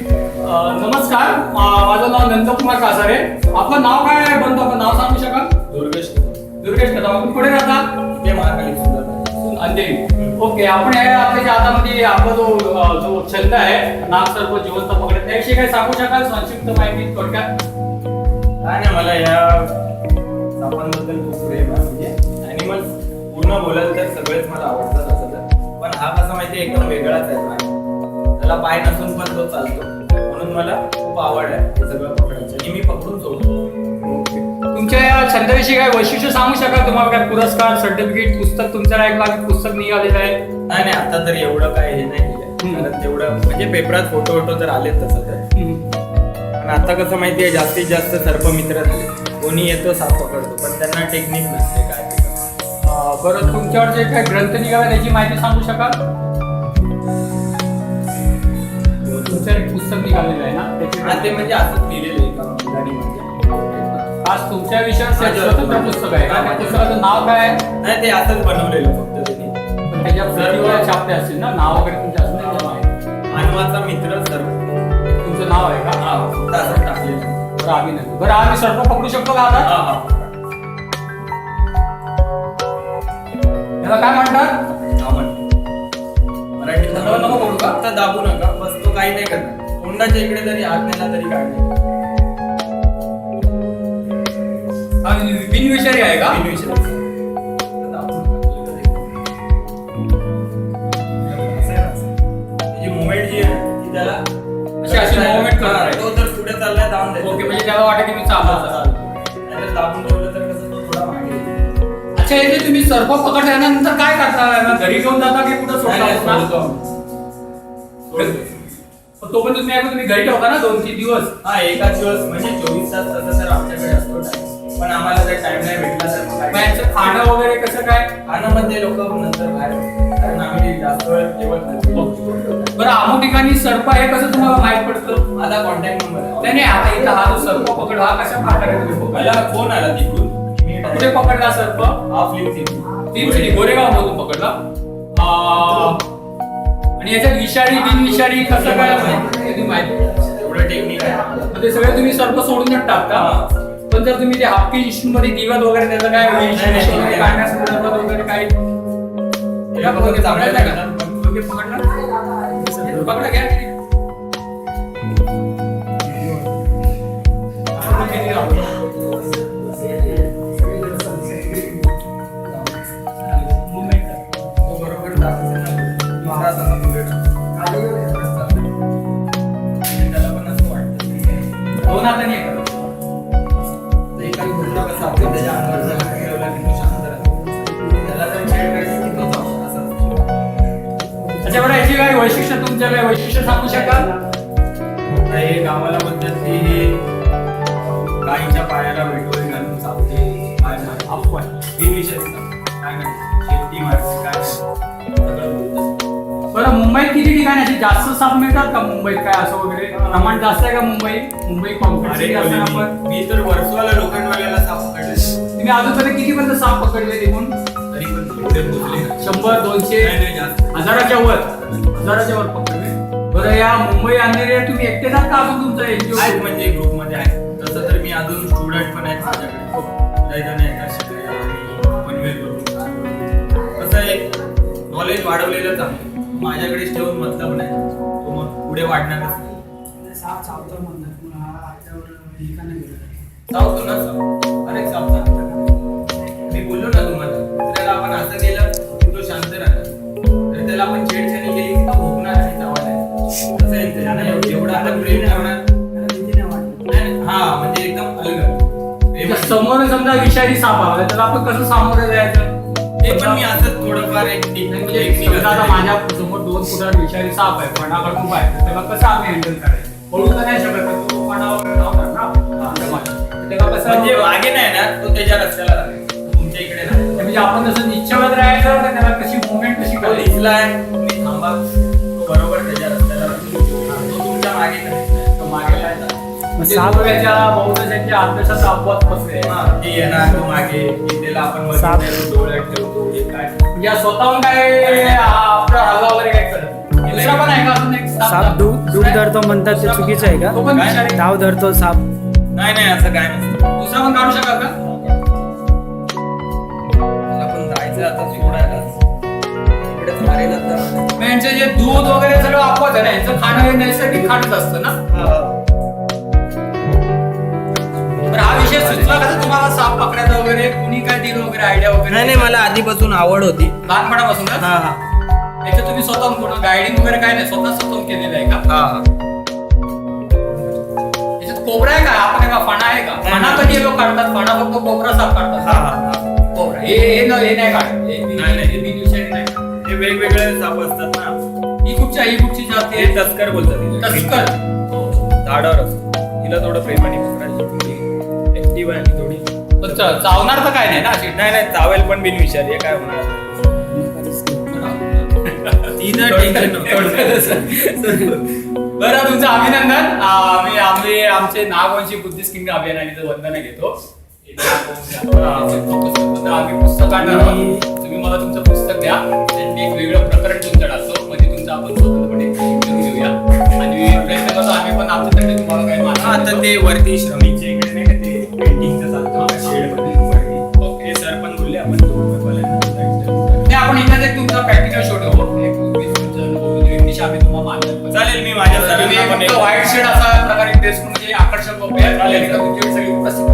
नमस्कार. माझं नाव नंदकुमार कासारे. आपलं नाव काय आहे बंधू? आपण नाव सांगू शकाल? दुर्गेश. दुर्गेश कदम. आपण कुठे राहता? ते महाकाली अंधेरी. ओके आपण हे आपल्या हातामध्ये आपला जो जो छंद आहे नाग सर्व जिवंत पकडत त्याविषयी काय सांगू शकाल? संक्षिप्त माहिती थोडक्यात. काय नाही मला या सापांबद्दल खूप प्रेम आहे. म्हणजे ॲनिमल पूर्ण बोलायला तर सगळेच मला आवडतात असं तर. पण हा कसा माहिती एकदम वेगळाच आहे. त्याला पाय नसून पण तो चालतो. म्हणून मला खूप आवड आहे हे सगळं पकडायचं. आणि मी पकडून सोडतो. तुमच्या या छंदाविषयी काय वैशिष्ट्य सांगू शकाल तुम्हाला? काय पुरस्कार सर्टिफिकेट पुस्तक तुमच्या एक लाख पुस्तक निघालेलं आहे? नाही नाही आता तर एवढं काय हे नाही. कारण तेवढं म्हणजे पेपरात फोटो फोटो तर आलेत तसं तर. पण आता कसं माहितीये जास्तीत जास्त सर्पमित्र झाले. कोणी येतो साप पकडतो. पण त्यांना टेक्निक नसते काय बरं तुमच्यावर जे काही ग्रंथ निघाला त्याची माहिती सांगू शकाल? तुमचं एक पुस्तक निघालेलं आहे ना त्याची ते म्हणजे असंच लिहिलेलं आहे. एका आज तुमच्या विषयावर स्वतंत्र पुस्तक आहे. का त्या पुस्तकाचं नाव काय आहे? नाही ते असंच बनवलेलं फक्त त्यांनी. पण त्याच्या प्रतिवर छापले असतील ना नाव वगैरे तुमच्या असं नाही जमा आहे. मानवाचा मित्र सर्व तुमचं नाव आहे का? हा फक्त असं टाकलेलं बरं आम्ही सर्प पकडू शकतो का आता? हा हा. याला काय म्हणतात? हा म्हण. मराठीत नको नको बोलू का? फक्त दाबू नका. काही नाही करणार तोंडाच्या इकडे जरी हात नेला तरी काय नाही बिनविषारी आहे का नका. असं आहे ना, असं. त्याची movement जी आहे ती त्याला अशी- अशी movement करणार आहे. तो जर पुढे चाललाय दाबून द्यायचं. ओके म्हणजे त्याला वाटत की मी चालला नाहीतर दाबून ठेवलं तर कसं तो थोडा मागे येईल. अच्छा हे जे तुम्ही सर्प पकडल्यानंतर काय करता घरी घेऊन जाता की कुठं सोडता तो पण तुम्ही ऐकून तुम्ही घरी ठेवता ना दोन तीन दिवस? हा एकाच दिवस म्हणजे चोवीस तास तसं तर आमच्याकडे असतो पण आम्हाला जर टाइम नाही भेटला तर मग मग काय खाणं वगैरे कसं काय? खाणं मध्ये लोक नंतर बाहेर कारण आम्ही जास्त वेळ जेवत नाही बरं अमुक ठिकाणी सर्प आहे कसं तुम्हाला माहीत पडतं? माझा कॉन्टॅक्ट नंबर नाही नाही, आता इथं हा जो सर्प पकड हा कशा प्रकारे तुम्ही मला पकडला फोन आला तिकडून मी कुठे पकडला सर्प? सिटी तीन सिटी गोरेगाव मधून पकडला. आ, आणि याच्यात विषारी बिनविषारी कसं काय माहिती? एवढं टेक्निक आहे. ते सगळे तुम्ही सर्प सोडूनच टाकता. पण जर तुम्ही ते हाफकी इश्यू मध्ये दिवत वगैरे त्याचं काय नाही, नाही, विषय नाही. काढण्यासंदर्भात वगैरे काय पकडलं. पकडलं घ्या. काय वैशिष्ट्य तुमच्या काय वैशिष्ट्य सांगू शकाल? आता हे गावाला की हे गाईच्या पायाला वेटोळी घालून काय. काय शेती मारते काय बोलतात. बरं मुंबईत किती ठिकाणी असे जास्त साप मिळतात का मुंबईत काय असं वगैरे? प्रमाण जास्त आहे का मुंबई? मुंबई कॉम्पिटिशन जास्त आहे? आपण मी तर वर्षवाला लोखंडवाल्याला साप पकडले तुम्ही अजूनपर्यंत किती पर्यंत साप पकडले एकूण शंभर दोनशे. हजाराच्या वर. हजाराच्या वर पकडले बरं या मुंबई अंधेरीला तुम्ही एकटे जात का अजून तुमचा एनजीओ आहेत म्हणजे ग्रुपमध्ये आहेत. तसं तर मी अजून स्टुडंट पण आहेत माझ्याकडे. लय जण पनवेल करून कसं एक नॉलेज वाढवलेलं चांगलं माझ्याकडेच ठेवून मतलब नाही तो मग पुढे वाढणारच नाही. चावतो म्हणतात. हा हे अरे चावतो मी बोललो ना समजा विषारी साप आला. त्याला आपण कसं सामोरं जायचं? ते पण मी असं थोडंफार एक म्हणजे समजा आता माझ्यासमोर दोन फुटावर विषारी साप आहे फणाकडून उभा आहे. तर त्याला कसं आम्ही हँडल करायचं? पळू तर नाही शकत पण तो फणा वगैरे लावणार ना? आपल्या मागे. तर त्याला कसं म्हणजे मागे नाही ना तो त्याच्या रस्त्याला लागेल तुमच्या इकडे नाही. म्हणजे आपण जसं निश्चवत राहायचं तर त्याला कशी मुवमेंट कशी तो करायची दिसलाय तुम्ही थांबा. तो बरोबर त्याच्या रस्त्याला लागेल. तो तुमच्या मागे नाही. म्हणजे लोकांच्या अपवाद हा, येणार तो मागे. आपण डोळ्यात ठेवतो. हे काय? म्हणजे स्वतःहून काय आ, आपला हल्ला वगैरे काय करत नाही. दुसरा पण आहे का अजून एक साप दूध दूध धरतो म्हणतात ते चुकीचं आहे तो पण का धाव धरतो साप. नाही नाही असं काय नसतं दुसरा पण काढू शकाल का? मला पण जायचं आता सोडायला इकडेच मारेल आता मग यांचे जे दूध वगैरे सगळं अपवाद आहे ना यांचं खाणं हे नैसर्गिक खाणंच असतं ना? हा सुचला तुम्हाला साप पकडायचा वगैरे कुणी काय दिलं वगैरे आयडिया वगैरे नाही नाही मला आधीपासून आवड होती. लहानपणापासून हा हा. याच्यात तुम्ही कुठं गायडिंग वगैरे काय नाही स्वतः स्वतःहून केलेलं आहे का? हा हा. याच्यात कोबरा आहे का? आपण आहे का फणा आहे का? फणा. कधी लोक काढतात? फणा फक्त कोबरा साप हा काढतात. हा हा. कोबरा. हे हे न- हे नाही काढत. हे बी- नाही, नाही. हे बिनविषारी नाही हे वेगवेगळे साप असतात ना. ही कुठच्या ही कुठची जाती ते आहे तस्कर बोलतात तिला. तस्कर. झाडावर असतो. तिला थोडं प्रेमाने पकडायची. थोडी. पण च- चावणार तर काय नाही ना अशी? नाही नाही चावेल पण बिनविषारी आहे काय होणार? टेन्शन बरं तुमचं अभिनंदन. आम्ही आम्ही आमचे नागवंशी बुद्धिस्ट किंग अभियानाचं वंदना घेतो. आम्ही पुस्तक आणणार आहोत तुम्ही मला तुमचं पुस्तक द्या. त्यांनी एक वेगळं प्रकरण तुमचं टाकतो. म्हणजे तुमचं आपण स्वतंत्रपणे घेऊया. आणि प्रयत्न करतो आम्ही पण आमच्याकडे तुम्हाला काही हा, आता ते वरती श्रमिकच्या आम्ही तुम्हाला मानतो चालेल मी माझ्या एक- व्हाईट शेड असा प्रकारे ड्रेस म्हणजे आकर्षक चालेल. तुमची सगळी उपस्थित